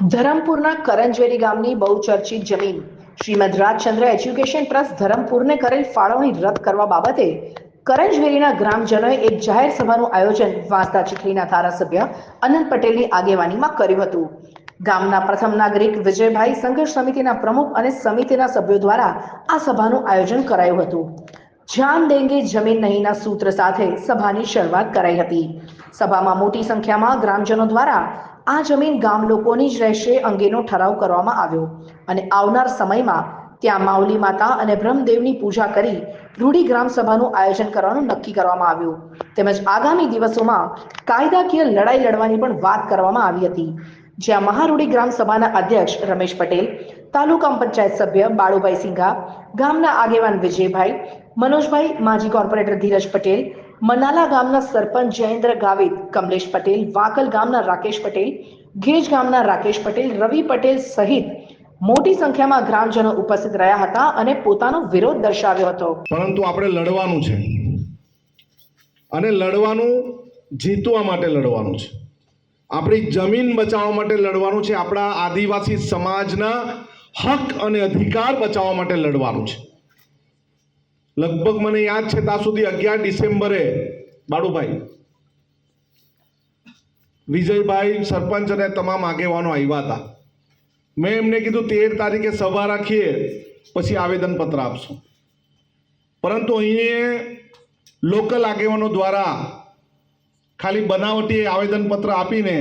ધરમપુરના કરંજવેરી ગામની બહુચર્ચિત જમીન. શ્રીમદ રાજચંદ્ર એજ્યુકેશન ટ્રસ્ટ ધરમપુરને કરેલ ફાળવણી રદ કરવા બાબતે કરંજવેરીના ગ્રામજનોએ એક જાહેર સભાનું આયોજન વાંસદા ચીખલીના ધારાસભ્ય અનંત પટેલની આગેવાનીમાં કર્યું હતું. ગામના પ્રથમ નાગરિક વિજયભાઈ સંઘર્ષ સમિતિના પ્રમુખ અને સમિતિના સભ્યો દ્વારા આ સભાનું આયોજન કરાયું હતું. જાન દેંગે જમીન નહીંના સૂત્ર સાથે સભાની શરૂઆત કરાઈ હતી. સભામાં મોટી સંખ્યામાં ગ્રામજનો દ્વારા આ જમીન ગામ લોકોની જ રહેશે અંગેનો ઠરાવ કરવામાં આવ્યો. અને આવનાર સમયમાં ત્યાં માઉલી માતા અને બ્રહ્મદેવની પૂજા કરી રૂડી ગ્રામ સભાનું આયોજન કરવાનું નક્કી કરવામાં આવ્યું. તેમજ આગામી દિવસોમાં કાયદાકીય લડાઈ લડવાની પણ વાત કરવામાં આવી હતી. જ્યાં મહારૂડી ગ્રામ સભાના અધ્યક્ષ રમેશ પટેલ તાલુકા પંચાયત સભ્ય બાળુભાઈ સિંઘા, ગામના આગેવાન વિજયભાઈ, મનોજભાઈ માજી કોર્પોરેટર ધીરજ પટેલ, મનાલા ગામના સરપંચ જયેન્દ્ર ગાવિત, કમલેશ પટેલ, વાકલ ગામના રાકેશ પટેલ ગેજ ગામના રાકેશ પટેલ, રવિ પટેલ સહિત મોટી સંખ્યામાં ગ્રામજનો ઉપસ્થિત રહ્યા હતા અને પોતાનો વિરોધ દર્શાવ્યો હતો. પરંતુ આપણે લડવાનું છે. અને લડવાનું જીતવા માટે લડવાનું છે. આપણી જમીન બચાવવા માટે લડવાનું છે. આપણા આદિવાસી સમાજના હક અને અધિકાર બચાવવા માટે લડવાનું છે. લગભગ મને યાદ છે, ત્યાં સુધી અગિયાર ડિસેમ્બરે, બાળુભાઈ, વિજયભાઈ સરપંચ અને તમામ આગેવાનો આવ્યા હતા. મેં એમને કીધું, તેર તારીખે સભા રાખીએ, પછી આવેદનપત્ર આપશું. પરંતુ અહીંયા લોકલ આગેવાનો દ્વારા ખાલી બનાવટી આવેદનપત્ર આપીને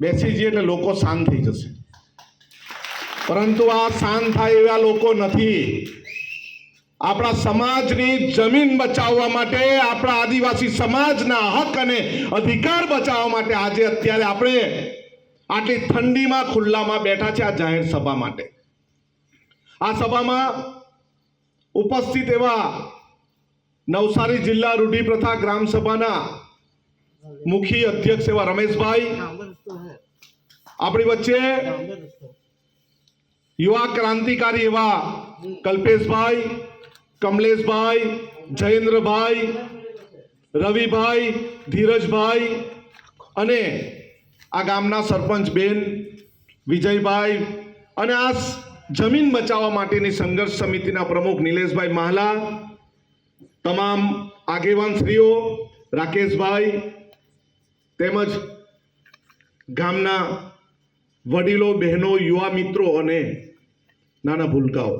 બેસી જઈએ એટલે લોકો શાંત થઈ જશે. પરંતુ આ શાંત થાય એવા લોકો નથી. આપણા સમાજની જમીન બચાવવા માટે, આપણા આદિવાસી સમાજના હક અને અધિકાર બચાવવા માટે આજે અત્યારે આપણે આટલી ઠંડીમાં ખુલ્લામાં બેઠા છે આ જાહેર સભા માટે. આ સભામાં ઉપસ્થિત એવા નવસારી જિલ્લા રૂઢિપ્રથા ગ્રામ સભાના મુખી અધ્યક્ષ એવા રમેશભાઈ. આપણી વચ્ચે યુવા ક્રાંતિકારી એવા કલ્પેશભાઈ, કમલેશભાઈ, જયેન્દ્રભાઈ, રવિભાઈ, ધીરજભાઈ અને આ ગામના સરપંચ બેન, વિજયભાઈ અને આ જમીન બચાવવા માટેની સંઘર્ષ સમિતિના પ્રમુખ નિલેશભાઈ માહલા, તમામ આગેવાન શ્રીઓ રાકેશભાઈ તેમજ ગામના વડીલો, બહેનો, યુવા મિત્રો અને નાના ભૂલકાઓ.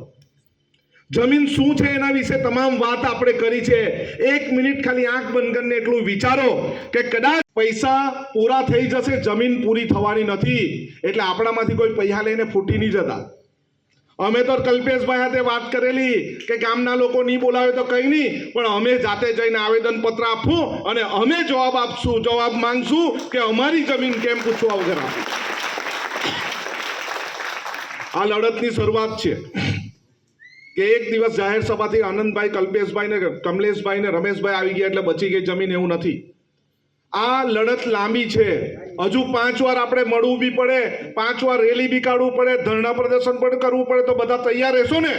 જમીન શું છે એના વિશે તમામ વાત આપણે કરી છે. એક મિનિટ ખાલી આંખ બંધ કરીને એટલું વિચારો કે કદાચ પૈસા પૂરા થઈ જશે, જમીન પૂરી થવાની નથી. એટલે આપણામાંથી કોઈ પૈસા લઈને ફૂટી નહીં જતા. અમે તો કલ્પેશભાઈ સાથે વાત કરેલી કે ગામના લોકો નહીં બોલાવે તો કંઈ નહીં, પણ અમે જાતે જઈને આવેદન પત્ર આપવું અને અમે જવાબ આપશું, જવાબ માંગશું કે અમારી જમીન કેમ પૂછવા વગર આપી? આ લડતની શરૂઆત છે કે એક દિવસ જાહેર સભાથી આનંદભાઈ કલ્પેશભાઈ ને કમલેશભાઈ ને રમેશભાઈ આવી ગયા એટલે બચી ગઈ જમીન એવું નથી. આ લડત લાંબી છે. હજુ પાંચ વાર આપણે મળવું બી પડે, પાંચ વાર રેલી બી કાઢવું પડે, ધરણા પ્રદર્શન પણ કરવું પડે, તો બધા તૈયાર રહેશો ને?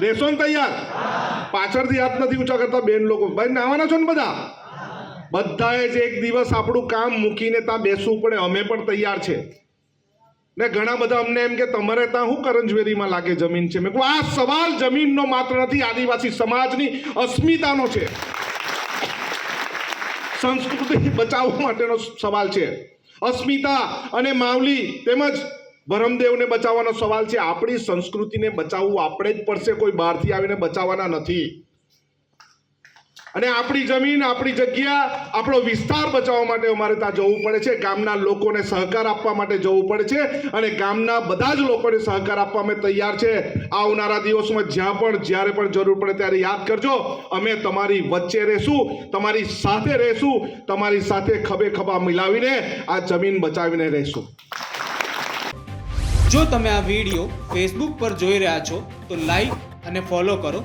રહેશો ને તૈયાર? પાછળથી હાથ નથી ઊંચા કરતા બેન લોકો. ભાઈ, નાવાના છો ને બધા? બધાએ જ એક દિવસ આપણું કામ મૂકીને ત્યાં બેસવું પડે. અમે પણ તૈયાર છે. ને ઘણા બધા અમને એમ કે તમારે ત્યાં શું કરંજવેરીમાં લાગે જમીન છે? મેં આ સવાલ જમીનનો માત્ર નથી, આદિવાસી સમાજની અસ્મિતાનો છે. સંસ્કૃતિ બચાવવા માટેનો સવાલ છે. અસ્મિતા અને માવલી તેમજ ભરમદેવને બચાવવાનો સવાલ છે. આપણી સંસ્કૃતિને બચાવવું આપણે જ પડશે કોઈ બહારથી આવીને બચાવવાના નથી. અને આપણી જમીન, આપણી જગ્યા, આપણો વિસ્તાર બચાવવા માટે અમારે ત્યાં જવું પડે છે. ગામના લોકોને સહકાર આપવા માટે જવું પડે છે અને ગામના બધા જ લોકોને સહકાર આપવા અમે તૈયાર છે. આવનારા દિવસોમાં જ્યાં પણ, જ્યારે પણ જરૂર પડે ત્યારે યાદ કરજો, અમે તમારી વચ્ચે રહેશું, તમારી સાથે રહેશું, તમારી સાથે ખભે ખભા મિલાવીને આ જમીન બચાવીને રહેશું. જો તમે આ વીડિયો ફેસબુક પર જોઈ રહ્યા છો, તો લાઈક અને ફોલો કરો.